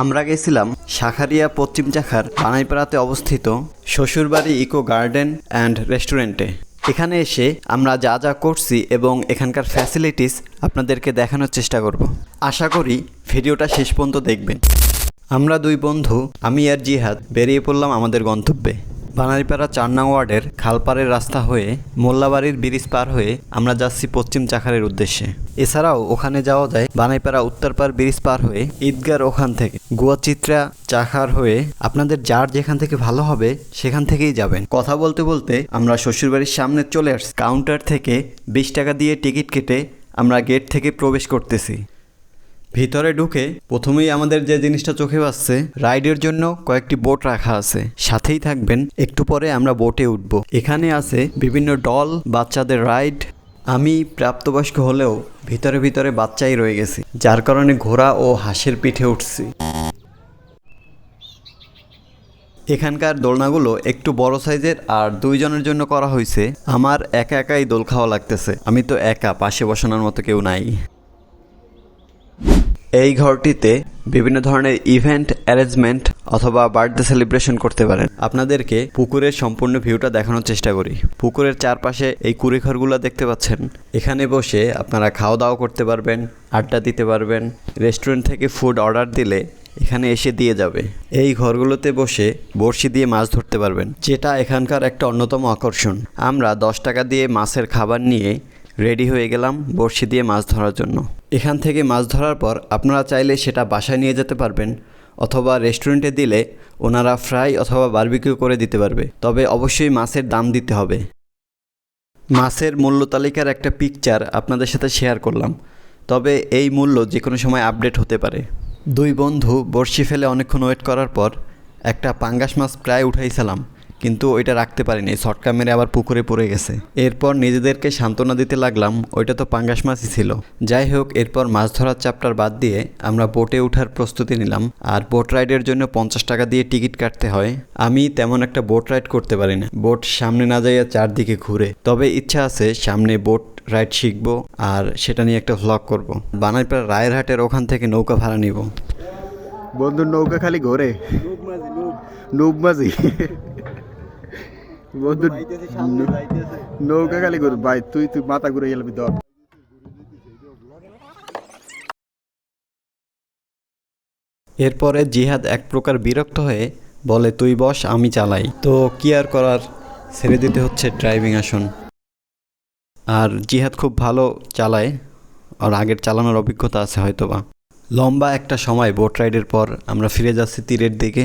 আমরা গেছিলাম শাখারিয়া পশ্চিম চাখার পানাইপাড়াতে অবস্থিত শ্বশুরবাড়ি ইকো গার্ডেন অ্যান্ড রেস্টুরেন্টে। এখানে এসে আমরা যা যা করছি এবং এখানকার ফ্যাসিলিটিস আপনাদেরকে দেখানোর চেষ্টা করব। আশা করি ভিডিওটা শেষ পর্যন্ত দেখবেন। আমরা দুই বন্ধু, আমি আর জিহাদ, বেরিয়ে পড়লাম আমাদের গন্তব্যে। বানারীপাড়া চার নং ওয়ার্ডের খালপাড়ের রাস্তা হয়ে মোল্লাবাড়ির ব্রিজ পার হয়ে আমরা যাচ্ছি পশ্চিম চাখারের উদ্দেশ্যে। এছাড়াও ওখানে যাওয়া যায় বানাইপাড়া উত্তরপাড় ব্রিজ পার হয়ে ঈদগার ওখান থেকে। গুয়াচিত্রা চাখার হয়ে আপনাদের যার যেখান থেকে ভালো হবে সেখান থেকেই যাবেন। কথা বলতে বলতে আমরা শ্বশুরবাড়ির সামনে চলে আসছি। কাউন্টার থেকে বিশ টাকা দিয়ে টিকিট কেটে আমরা গেট থেকে প্রবেশ করতেছি। ভিতরে ঢুকে প্রথমেই আমাদের যে জিনিসটা চোখে বাসছে রাইডের জন্য কয়েকটি বোট রাখা আছে। সাথেই থাকবেন, একটু পরে আমরা বোটে উঠব। এখানে আছে বিভিন্ন ডল, বাচ্চাদের রাইড। আমি প্রাপ্তবয়স্ক হলেও ভিতরে ভিতরে বাচ্চাই রয়ে গেছি, যার কারণে ঘোড়া ও হাঁসের পিঠে উঠছি। এখানকার দোলনাগুলো একটু বড় সাইজের আর দুইজনের জন্য করা হয়েছে। আমার একা একাই দোল খাওয়া লাগতেছে। আমি তো একা পাশে বসানোর মতো কেউ নাই। এই ঘরটিতে বিভিন্ন ধরনের ইভেন্ট, অ্যারেঞ্জমেন্ট অথবা বার্থডে সেলিব্রেশন করতে পারেন। আপনাদেরকে পুকুরের সম্পূর্ণ ভিউটা দেখানোর চেষ্টা করি। পুকুরের চারপাশে এই কুড়ি ঘরগুলো দেখতে পাচ্ছেন। এখানে বসে আপনারা খাওয়া দাওয়া করতে পারবেন, আড্ডা দিতে পারবেন। রেস্টুরেন্ট থেকে ফুড অর্ডার দিলে এখানে এসে দিয়ে যাবে। এই ঘরগুলোতে বসে বড়শি দিয়ে মাছ ধরতে পারবেন, যেটা এখানকার একটা অন্যতম আকর্ষণ। আমরা দশ টাকা দিয়ে মাছের খাবার নিয়ে রেডি হয়ে গেলাম বড়শি দিয়ে মাছ ধরার জন্য। এখান থেকে মাছ ধরার পর আপনারা চাইলে সেটা বাসায় নিয়ে যেতে পারবেন অথবা রেস্টুরেন্টে দিলে ওনারা ফ্রাই অথবা বারবিকিউ করে দিতে পারবে। তবে অবশ্যই মাছের দাম দিতে হবে। মাছের মূল্য তালিকার একটা পিকচার আপনাদের সাথে শেয়ার করলাম। তবে এই মূল্য যে কোনো সময় আপডেট হতে পারে। দুই বন্ধু বড়শি ফেলে অনেকক্ষণ ওয়েট করার পর একটা পাঙ্গাস মাছ প্রায় উঠাইছিলাম কিন্তু ওইটা রাখতে পারিনি। শর্টকা মেরে আবার পুকুরে পড়ে গেছে। এরপর নিজেদেরকে সান্ত্বনা দিতে লাগলাম ওইটা তো পাঙ্গাস মাছই ছিল। যাই হোক এরপর মাছ ধরার চাপটার বাদ দিয়ে আমরা বোটে ওঠার প্রস্তুতি নিলাম। আর বোট রাইডের জন্য পঞ্চাশ টাকা দিয়ে টিকিট কাটতে হয়। আমি তেমন একটা বোট রাইড করতে পারি না। বোট সামনে না যাইয়া চারদিকে ঘুরে। তবে ইচ্ছা আছে সামনে বোট রাইড শিখব আর সেটা নিয়ে একটা ভ্লগ করব। বানাইপাড়া রায়েরহাটের ওখান থেকে নৌকা ভাড়া নিব। বন্ধুর নৌকা খালি ঘোরে। নুব মাঝি। নৌকা খালি ঘুরে ভাই, তুই তুই মাথা ঘুরে গেলাম ধর। এরপরে জিহাদ এক প্রকার বিরক্ত হয়ে বলে, তুই বস, আমি চালাই। তো কি আর করার, ছেড়ে দিতে হচ্ছে ড্রাইভিং আসন। আর জিহাদ খুব ভালো চালায়, আর আগের চালানোর অভিজ্ঞতা আছে হয়তোবা। লম্বা একটা সময় বোট রাইডের পর আমরা ফিরে যাচ্ছি তীরের দিকে।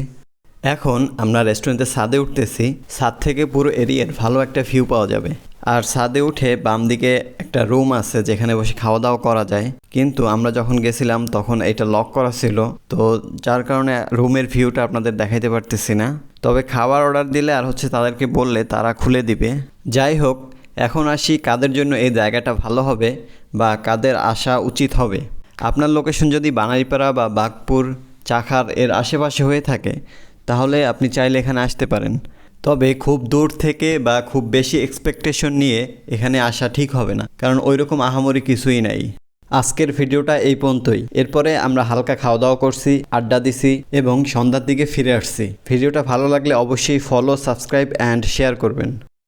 এখন আমরা রেস্টুরেন্টে ছাদে উঠতেছি। ছাদ থেকে পুরো এরিয়ার ভালো একটা ভিউ পাওয়া যাবে। আর ছাদে উঠে বাম দিকে একটা রুম আছে যেখানে বসে খাওয়া দাওয়া করা যায়। কিন্তু আমরা যখন গেছিলাম তখন এটা লক করা ছিল। তো যার কারণে রুমের ভিউটা আপনাদের দেখাইতে পারতেছি না। তবে খাবার অর্ডার দিলে আর হচ্ছে তাদেরকে বললে তারা খুলে দিবে। যাই হোক, এখন আসি কাদের জন্য এই জায়গাটা ভালো হবে বা কাদের আসা উচিত হবে। আপনার লোকেশন যদি বানাইপাড়া বা বাগপুর, চাখার এর আশেপাশে হয়ে থাকে তাহলে আপনি চাইলে এখানে আসতে পারেন। তবে খুব দূর থেকে বা খুব বেশি এক্সপেকটেশন নিয়ে এখানে আসা ঠিক হবে না, কারণ ওই রকম আহামরি কিছুই নাই। আজকের ভিডিওটা এই পর্যন্তই। এরপরে আমরা হালকা খাওয়া দাওয়া করছি, আড্ডা দিছি এবং সন্ধ্যার দিকে ফিরে আসছি। ভিডিওটা ভালো লাগলে অবশ্যই ফলো সাবস্ক্রাইব অ্যান্ড শেয়ার করবেন।